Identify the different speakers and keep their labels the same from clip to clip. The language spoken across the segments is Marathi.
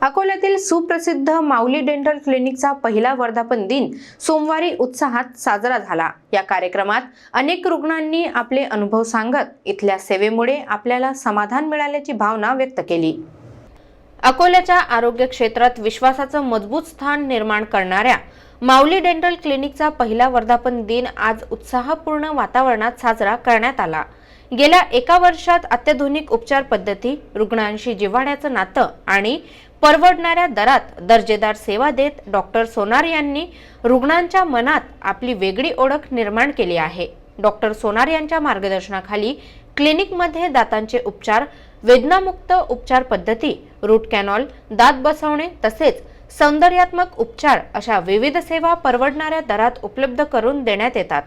Speaker 1: अकोल्यातील सुप्रसिद्ध माऊली डेंटल क्लिनिकचा पहिला वर्धापन दिन सोमवारी उत्साहात साजरा झाला. या कार्यक्रमात अनेक रुग्णांनी आपले अनुभव सांगत इथल्या सेवेमुळे आपल्याला समाधान मिळाल्याची भावना व्यक्त केली. अकोल्याच्या आरोग्य क्षेत्रात विश्वासाचं मजबूत स्थान निर्माण करणाऱ्या माऊली डेंटल क्लिनिकचा पहिला वर्धापन दिन आज उत्साहपूर्ण वातावरणात साजरा करण्यात आला. गेल्या एका वर्षात अत्याधुनिक उपचार पद्धती रुग्णांशी जिव्हाण्याचं नातं आणि परवडणाऱ्या दरात दर्जेदार सेवा देत डॉक्टर सोनार यांनी रुग्णांच्या मनात आपली वेगळी ओळख निर्माण केली आहे. डॉक्टर सोनार यांच्या मार्गदर्शनाखाली क्लिनिकमध्ये दातांचे उपचार वेदनामुक्त उपचार पद्धती रूट कॅनॉल दात बसवणे तसेच सौंदर्यात्मक उपचार अशा विविध सेवा परवडणाऱ्या दरात उपलब्ध करून देण्यात येतात.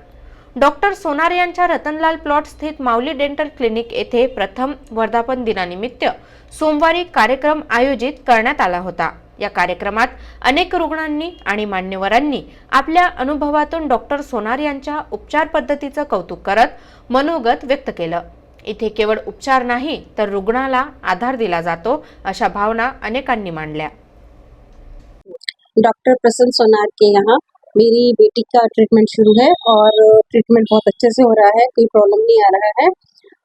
Speaker 1: डॉक्टर सोनार यांच्या रतनलाल प्लॉट स्थित माऊली डेंटल क्लिनिक येथे प्रथम वर्धापन दिनानिमित्त सोमवारी कार्यक्रम आयोजित करण्यात आला होता. या कार्यक्रमात अनेक रुग्णांनी आणि मान्यवरांनी आपल्या अनुभवातून डॉक्टर सोनार यांच्या उपचार पद्धतीचं कौतुक करत मनोगत व्यक्त केलं. इथे केवळ उपचार नाही तर रुग्णाला आधार दिला जातो अशा भावना अनेकांनी मांडल्या.
Speaker 2: डॉक्टर प्रसन्न सोनार के यहाँ मेरी बेटी का ट्रीटमेंट शुरू है और ट्रीटमेंट बहुत अच्छे से हो रहा है, कोई प्रॉब्लम नहीं आ रहा है।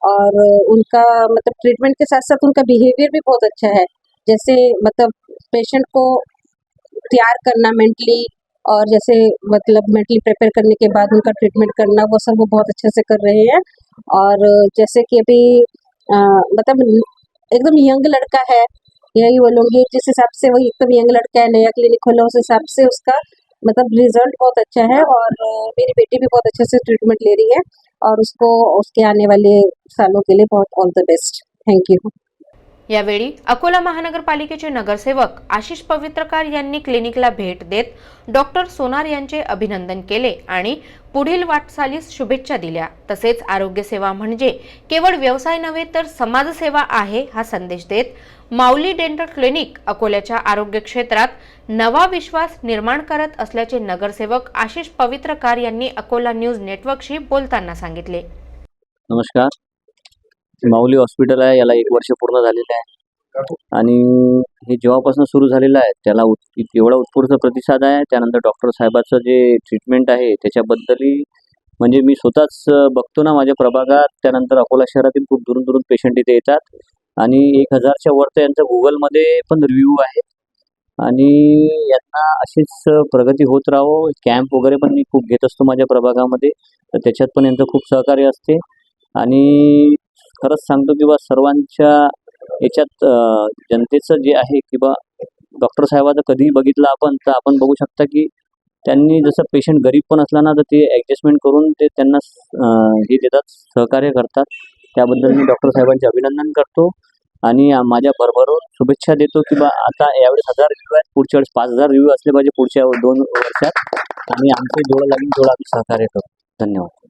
Speaker 2: और उनका मतलब ट्रीटमेंट के साथ साथ उनका बिहेवियर भी बहुत अच्छा है। जैसे मतलब पेशेंट को तैयार करना मेंटली और जैसे मतलब मेंटली प्रिपेयर करने के बाद उनका ट्रीटमेंट करना, वो सब वो बहुत अच्छे से कर रहे हैं। और जैसे कि अभी मतलब एकदम यंग लड़का है, यही बोलूँगी जिस हिसाब से वही एकदम यंग लड़का है, नया क्लिनिक खोला, उस हिसाब से उसका मतलब रिजल्ट बहुत अच्छा है और मेरी बेटी भी बहुत अच्छे से ट्रीटमेंट ले रही है और उसको उसके आने वाले सालों के लिए बहुत all the best thank you
Speaker 1: यावेळी अकोला महानगरपालिकेचे नगरसेवक आशिष पवित्रकार यांनी क्लिनिकला भेट देत डॉक्टर सोनार यांचे अभिनंदन केले आणि पुढील वाटचालीस शुभेच्छा दिल्या. तसेच आरोग्य सेवा म्हणजे केवळ व्यवसाय नव्हे तर समाजसेवा आहे हा संदेश देत माऊली डेंटल क्लिनिक अकोल्याच्या आरोग्य क्षेत्रात नवा विश्वास निर्माण करत असल्याचे नगरसेवक आशिष पवित्रकार यांनी अकोला न्यूज नेटवर्कशी बोलताना सांगितले.
Speaker 3: नमस्कार. माऊली हॉस्पिटल आहे याला एक वर्ष पूर्ण झालेलं आहे. आणि हे जेव्हापासून सुरू झालेलं आहे त्याला उत एवढा उत्स्फूर्त प्रतिसाद आहे. त्यानंतर डॉक्टर साहेबाचं जे ट्रीटमेंट आहे त्याच्याबद्दलही म्हणजे मी स्वतःच बघतो ना माझ्या प्रभागात. त्यानंतर अकोला शहरातील खूप दुरून दुरून पेशंट इथे येतात. आणि एक हजारच्या वर तर यांचं गुगलमध्ये पण रिव्ह्यू आहे. आणि यांना अशीच प्रगती होत राहो. कॅम्प वगैरे पण मी खूप घेत असतो माझ्या प्रभागामध्ये. तर त्याच्यात पण यांचं खूप सहकार्य असते. आणि खरंच सांगतो की बा सर्वांच्या याच्यात जनतेचं जे आहे की बा डॉक्टर साहेबाचं कधीही बघितलं आपण तर आपण बघू शकता की त्यांनी जसं पेशंट गरीब पण असला ना तर ते ॲडजस्टमेंट करून ते त्यांना हे देतात सहकार्य करतात. त्याबद्दल मी डॉक्टर साहेबांचे अभिनंदन करतो आणि माझ्या भरभरून शुभेच्छा देतो की बा आता यावेळेस हजार रिव्ह्यू आहेत पुढच्या वेळेस पाच हजार रिव्ह्यू असले पाहिजे पुढच्या दोन वर्षात. आणि आमचे जेवढं लागून तेवढं आम्ही सहकार्य करू. धन्यवाद.